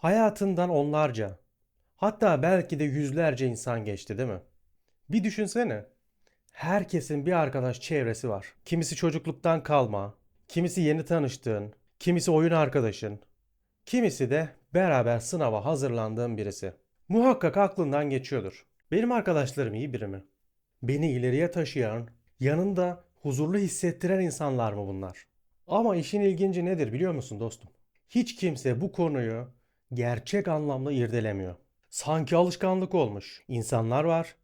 Hayatından onlarca, hatta belki de yüzlerce insan geçti değil mi? Bir düşünsene. Herkesin bir arkadaş çevresi var. Kimisi çocukluktan kalma, kimisi yeni tanıştığın, kimisi oyun arkadaşın, kimisi de beraber sınava hazırlandığın birisi. Muhakkak aklından geçiyordur. Benim arkadaşlarım iyi biri mi? Beni ileriye taşıyan, yanında huzurlu hissettiren insanlar mı bunlar? Ama işin ilginci nedir biliyor musun dostum? Hiç kimse bu konuyu gerçek anlamda irdelemiyor. Sanki alışkanlık olmuş. İnsanlar var,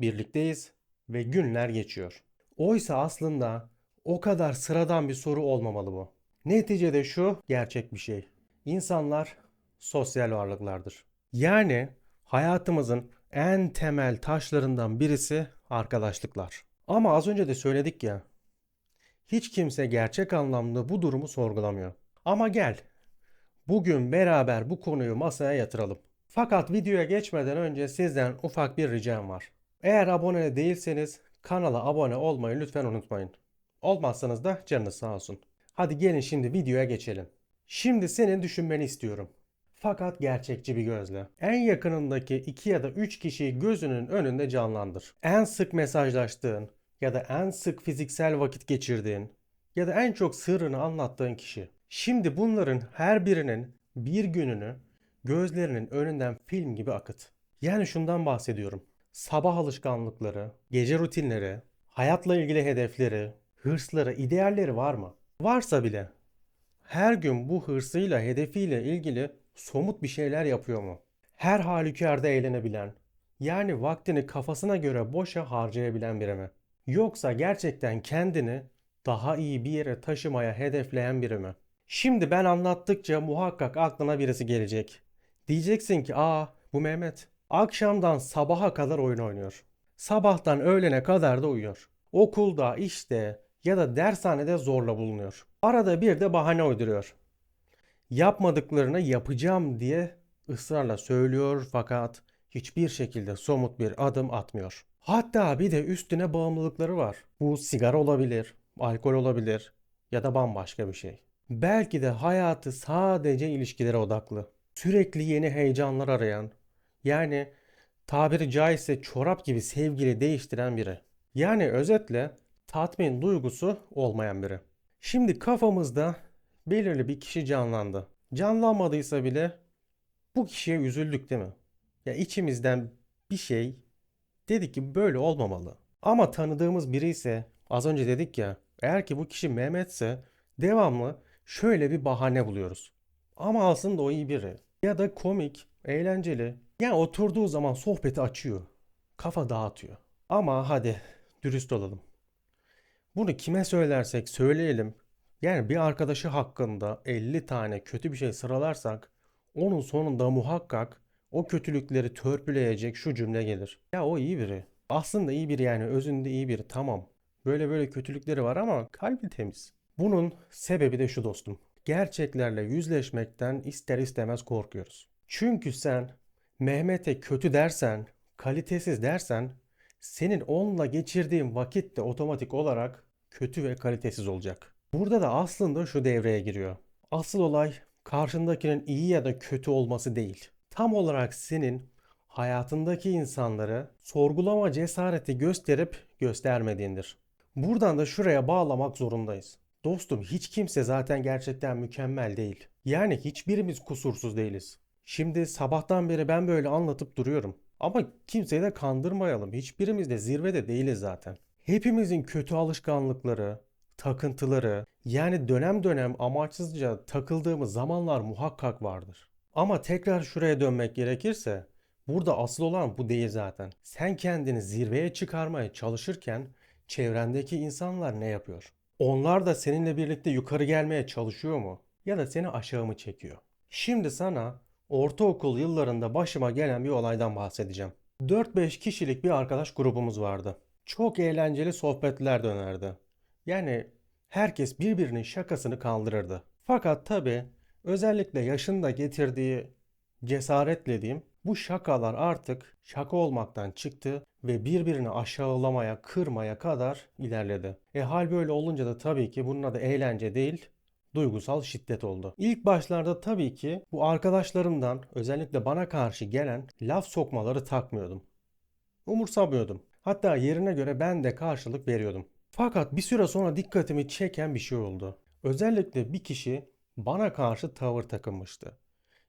birlikteyiz ve günler geçiyor. Oysa aslında o kadar sıradan bir soru olmamalı bu. Neticede şu gerçek bir şey. İnsanlar sosyal varlıklardır. Yani hayatımızın en temel taşlarından birisi arkadaşlıklar. Ama az önce de söyledik ya. Hiç kimse gerçek anlamda bu durumu sorgulamıyor. Ama gel. Bugün beraber bu konuyu masaya yatıralım. Fakat videoya geçmeden önce sizden ufak bir ricam var. Eğer abone değilseniz kanala abone olmayı lütfen unutmayın. Olmazsanız da canınız sağ olsun. Hadi gelin şimdi videoya geçelim. Şimdi senin düşünmeni istiyorum. Fakat gerçekçi bir gözle. En yakınındaki 2 ya da 3 kişiyi gözünün önünde canlandır. En sık mesajlaştığın ya da en sık fiziksel vakit geçirdiğin ya da en çok sırrını anlattığın kişi. Şimdi bunların her birinin bir gününü gözlerinin önünden film gibi akıt. Yani şundan bahsediyorum. Sabah alışkanlıkları, gece rutinleri, hayatla ilgili hedefleri, hırsları, idealleri var mı? Varsa bile her gün bu hırsıyla, hedefiyle ilgili somut bir şeyler yapıyor mu? Her halükarda eğlenebilen, yani vaktini kafasına göre boşa harcayabilen biri mi? Yoksa gerçekten kendini daha iyi bir yere taşımaya hedefleyen biri mi? Şimdi ben anlattıkça muhakkak aklına birisi gelecek. Diyeceksin ki aa bu Mehmet. Akşamdan sabaha kadar oyun oynuyor. Sabahtan öğlene kadar da uyuyor. Okulda, işte ya da dershanede zorla bulunuyor. Arada bir de bahane uyduruyor. Yapmadıklarını yapacağım diye ısrarla söylüyor fakat hiçbir şekilde somut bir adım atmıyor. Hatta bir de üstüne bağımlılıkları var. Bu sigara olabilir, alkol olabilir ya da bambaşka bir şey. Belki de hayatı sadece ilişkilere odaklı. Sürekli yeni heyecanlar arayan, yani tabiri caizse çorap gibi sevgili değiştiren biri. Yani özetle tatmin duygusu olmayan biri. Şimdi kafamızda belirli bir kişi canlandı. Canlanmadıysa bile bu kişiye üzüldük değil mi? Ya içimizden bir şey dedi ki böyle olmamalı. Ama tanıdığımız biri ise az önce dedik ya eğer ki bu kişi Mehmetse devamlı şöyle bir bahane buluyoruz. Ama aslında o iyi biri. Ya da komik, eğlenceli. Yani oturduğu zaman sohbeti açıyor. Kafa dağıtıyor. Ama hadi dürüst olalım. Bunu kime söylersek söyleyelim. Yani bir arkadaşı hakkında 50 tane kötü bir şey sıralarsak onun sonunda muhakkak o kötülükleri törpüleyecek şu cümle gelir. Ya o iyi biri. Aslında iyi biri yani özünde iyi biri tamam. Böyle böyle kötülükleri var ama kalbi temiz. Bunun sebebi de şu dostum. Gerçeklerle yüzleşmekten ister istemez korkuyoruz. Çünkü sen Mehmet'e kötü dersen, kalitesiz dersen senin onunla geçirdiğin vakit de otomatik olarak kötü ve kalitesiz olacak. Burada da aslında şu devreye giriyor. Asıl olay karşındakinin iyi ya da kötü olması değil. Tam olarak senin hayatındaki insanları sorgulama cesareti gösterip göstermediğindir. Buradan da şuraya bağlamak zorundayız. Dostum hiç kimse zaten gerçekten mükemmel değil. Yani hiçbirimiz kusursuz değiliz. Şimdi sabahtan beri ben böyle anlatıp duruyorum. Ama kimseyi de kandırmayalım. Hiçbirimiz de zirvede değiliz zaten. Hepimizin kötü alışkanlıkları, takıntıları, yani dönem dönem amaçsızca takıldığımız zamanlar muhakkak vardır. Ama tekrar şuraya dönmek gerekirse, burada asıl olan bu değil zaten. Sen kendini zirveye çıkarmaya çalışırken çevrendeki insanlar ne yapıyor? Onlar da seninle birlikte yukarı gelmeye çalışıyor mu? Ya da seni aşağı mı çekiyor? Şimdi sana ortaokul yıllarında başıma gelen bir olaydan bahsedeceğim. 4-5 kişilik bir arkadaş grubumuz vardı. Çok eğlenceli sohbetler dönerdi. Yani herkes birbirinin şakasını kaldırırdı. Fakat tabi özellikle yaşın da getirdiği cesaretle diyeyim bu şakalar artık şaka olmaktan çıktı ve birbirini aşağılamaya, kırmaya kadar ilerledi. E hal böyle olunca da tabii ki bunun adı eğlence değil, duygusal şiddet oldu. İlk başlarda tabii ki bu arkadaşlarımdan özellikle bana karşı gelen laf sokmaları takmıyordum. Umursamıyordum. Hatta yerine göre ben de karşılık veriyordum. Fakat bir süre sonra dikkatimi çeken bir şey oldu. Özellikle bir kişi bana karşı tavır takınmıştı.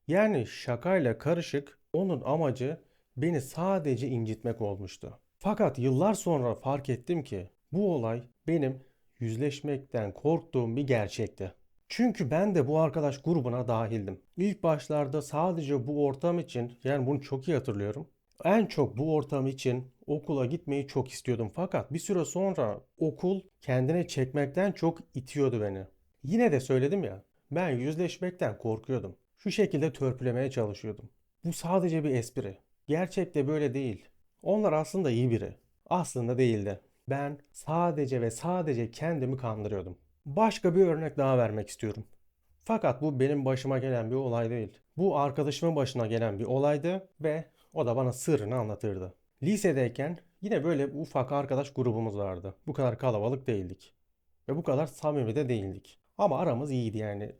Yani şakayla karışık onun amacı beni sadece incitmek olmuştu. Fakat yıllar sonra fark ettim ki bu olay benim yüzleşmekten korktuğum bir gerçekti. Çünkü ben de bu arkadaş grubuna dahildim. İlk başlarda sadece bu ortam için yani bunu çok iyi hatırlıyorum. En çok bu ortam için okula gitmeyi çok istiyordum. Fakat bir süre sonra okul kendine çekmekten çok itiyordu beni. Yine de söyledim ya ben yüzleşmekten korkuyordum. Şu şekilde törpülemeye çalışıyordum. Bu sadece bir espri. Gerçekte böyle değil. Onlar aslında iyi biri. Aslında değildi. Ben sadece ve sadece kendimi kandırıyordum. Başka bir örnek daha vermek istiyorum. Fakat bu benim başıma gelen bir olay değil. Bu arkadaşımın başına gelen bir olaydı ve o da bana sırrını anlatırdı. Lisedeyken yine böyle ufak arkadaş grubumuz vardı. Bu kadar kalabalık değildik. Ve bu kadar samimi de değildik. Ama aramız iyiydi yani.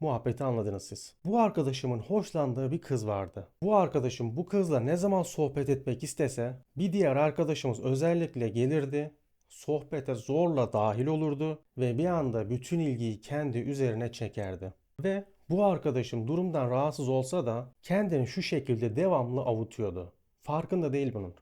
Muhabbeti anladınız siz. Bu arkadaşımın hoşlandığı bir kız vardı. Bu arkadaşım bu kızla ne zaman sohbet etmek istese bir diğer arkadaşımız özellikle gelirdi. Sohbete zorla dahil olurdu ve bir anda bütün ilgiyi kendi üzerine çekerdi. Ve bu arkadaşım durumdan rahatsız olsa da kendini şu şekilde devamlı avutuyordu. Farkında değil bunun.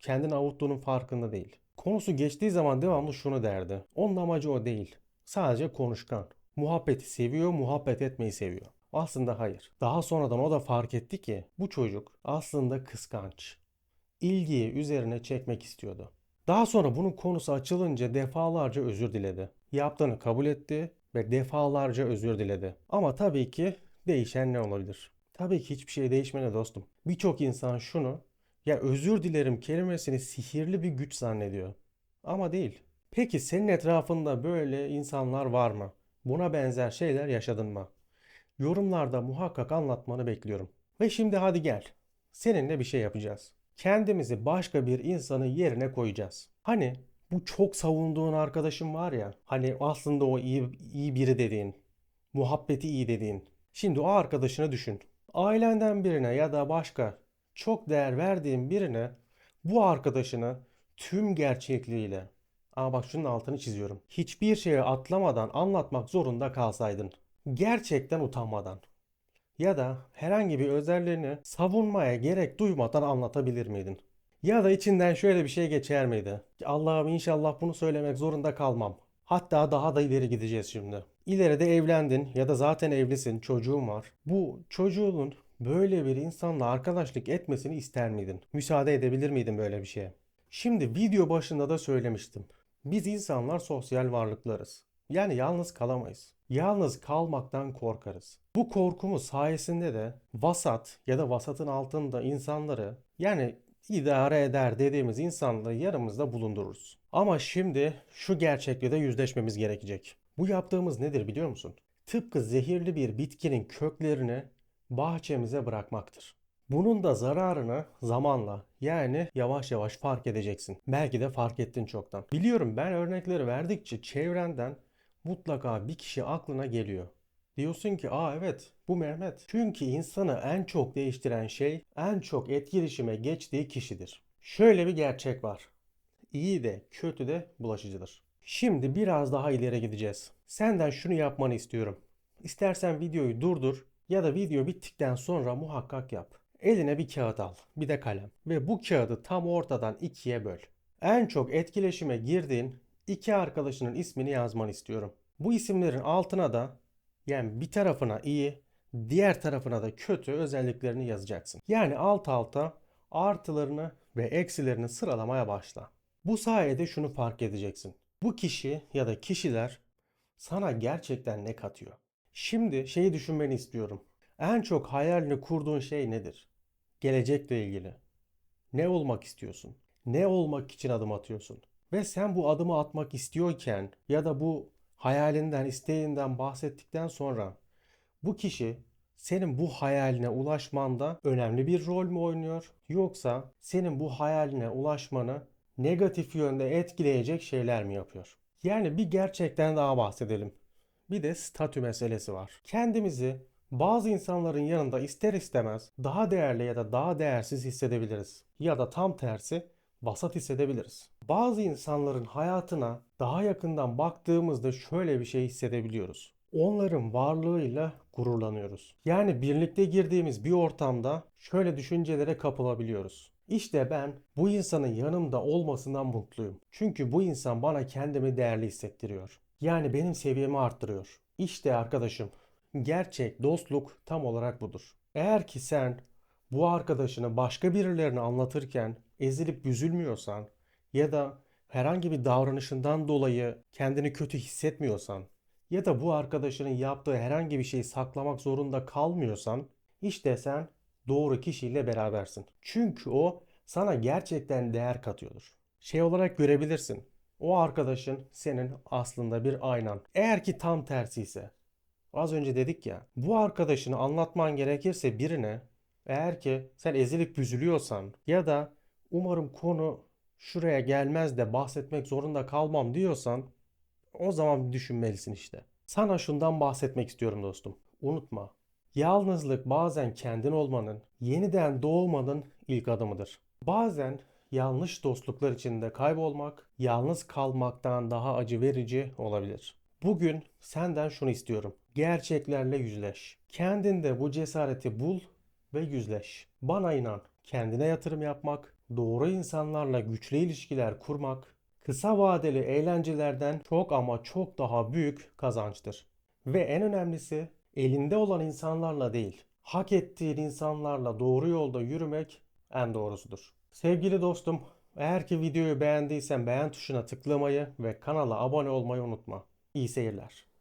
Kendini avuttuğunun farkında değil. Konusu geçtiği zaman devamlı şunu derdi. Onun amacı o değil. Sadece konuşkan. Muhabbeti seviyor, muhabbet etmeyi seviyor. Aslında hayır. Daha sonradan o da fark etti ki bu çocuk aslında kıskanç. İlgiyi üzerine çekmek istiyordu. Daha sonra bunun konusu açılınca defalarca özür diledi. Yaptığını kabul etti ve defalarca özür diledi. Ama tabii ki değişen ne olabilir? Tabii ki hiçbir şey değişmedi dostum. Birçok insan şunu ya özür dilerim kelimesini sihirli bir güç zannediyor. Ama değil. Peki senin etrafında böyle insanlar var mı? Buna benzer şeyler yaşadın mı? Yorumlarda muhakkak anlatmanı bekliyorum. Ve şimdi hadi gel. Seninle bir şey yapacağız. Kendimizi başka bir insanın yerine koyacağız. Hani bu çok savunduğun arkadaşın var ya. Hani aslında o iyi, iyi biri dediğin. Muhabbeti iyi dediğin. Şimdi o arkadaşını düşün. Ailenden birine ya da başka çok değer verdiğin birine bu arkadaşını tüm gerçekliğiyle ama bak şunun altını çiziyorum. Hiçbir şeye atlamadan anlatmak zorunda kalsaydın. Gerçekten utanmadan. Ya da herhangi bir özelliğini savunmaya gerek duymadan anlatabilir miydin? Ya da içinden şöyle bir şey geçer miydi? Allah'ım inşallah bunu söylemek zorunda kalmam. Hatta daha da ileri gideceğiz şimdi. İleride evlendin ya da zaten evlisin, çocuğun var. Bu çocuğunun böyle bir insanla arkadaşlık etmesini ister miydin? Müsaade edebilir miydin böyle bir şeye? Şimdi video başında da söylemiştim. Biz insanlar sosyal varlıklarız. Yani yalnız kalamayız. Yalnız kalmaktan korkarız. Bu korkumuz sayesinde de vasat ya da vasatın altında insanları yani idare eder dediğimiz insanları yanımızda bulundururuz. Ama şimdi şu gerçekle de yüzleşmemiz gerekecek. Bu yaptığımız nedir biliyor musun? Tıpkı zehirli bir bitkinin köklerini bahçemize bırakmaktır. Bunun da zararını zamanla yani yavaş yavaş fark edeceksin. Belki de fark ettin çoktan. Biliyorum ben örnekleri verdikçe çevrenden mutlaka bir kişi aklına geliyor. Diyorsun ki aa evet bu Mehmet. Çünkü insanı en çok değiştiren şey en çok etkileşime geçtiği kişidir. Şöyle bir gerçek var. İyi de kötü de bulaşıcıdır. Şimdi biraz daha ileri gideceğiz. Senden şunu yapmanı istiyorum. İstersen videoyu durdur ya da video bittikten sonra muhakkak yap. Eline bir kağıt al, bir de kalem ve bu kağıdı tam ortadan ikiye böl. En çok etkileşime girdiğin iki arkadaşının ismini yazmanı istiyorum. Bu isimlerin altına da yani bir tarafına iyi, diğer tarafına da kötü özelliklerini yazacaksın. Yani alt alta artılarını ve eksilerini sıralamaya başla. Bu sayede şunu fark edeceksin. Bu kişi ya da kişiler sana gerçekten ne katıyor? Şimdi şeyi düşünmeni istiyorum. En çok hayalini kurduğun şey nedir? Gelecekle ilgili. Ne olmak istiyorsun? Ne olmak için adım atıyorsun? Ve sen bu adımı atmak istiyorken ya da bu hayalinden, isteğinden bahsettikten sonra bu kişi senin bu hayaline ulaşmanda önemli bir rol mü oynuyor? Yoksa senin bu hayaline ulaşmanı negatif yönde etkileyecek şeyler mi yapıyor? Yani bir gerçekten daha bahsedelim. bir de statü meselesi var. Kendimizi bazı insanların yanında ister istemez daha değerli ya da daha değersiz hissedebiliriz. Ya da tam tersi vasat hissedebiliriz. Bazı insanların hayatına daha yakından baktığımızda şöyle bir şey hissedebiliyoruz. Onların varlığıyla gururlanıyoruz. Yani birlikte girdiğimiz bir ortamda şöyle düşüncelere kapılabiliyoruz. İşte ben bu insanın yanımda olmasından mutluyum. Çünkü bu insan bana kendimi değerli hissettiriyor. Yani benim seviyemi arttırıyor. İşte arkadaşım, gerçek dostluk tam olarak budur. Eğer ki sen bu arkadaşını başka birilerine anlatırken ezilip üzülmüyorsan ya da herhangi bir davranışından dolayı kendini kötü hissetmiyorsan ya da bu arkadaşının yaptığı herhangi bir şeyi saklamak zorunda kalmıyorsan işte sen doğru kişiyle berabersin. Çünkü o sana gerçekten değer katıyordur. Şey olarak görebilirsin. O arkadaşın senin aslında bir aynan. Eğer ki tam tersi ise Az önce dedik ya, bu arkadaşını anlatman gerekirse birine, eğer ki sen ezilip büzülüyorsan ya da umarım konu şuraya gelmez de bahsetmek zorunda kalmam diyorsan, o zaman düşünmelisin işte. Sana şundan bahsetmek istiyorum dostum. Unutma. Yalnızlık bazen kendin olmanın, yeniden doğmanın ilk adımıdır. Bazen yanlış dostluklar içinde kaybolmak, yalnız kalmaktan daha acı verici olabilir. Bugün senden şunu istiyorum. Gerçeklerle yüzleş. Kendinde bu cesareti bul ve yüzleş. Bana inan. Kendine yatırım yapmak, doğru insanlarla güçlü ilişkiler kurmak, kısa vadeli eğlencelerden çok ama çok daha büyük kazançtır. Ve en önemlisi elinde olan insanlarla değil, hak ettiğin insanlarla doğru yolda yürümek en doğrusudur. Sevgili dostum, eğer ki videoyu beğendiysen beğen tuşuna tıklamayı ve kanala abone olmayı unutma. İyi seyirler.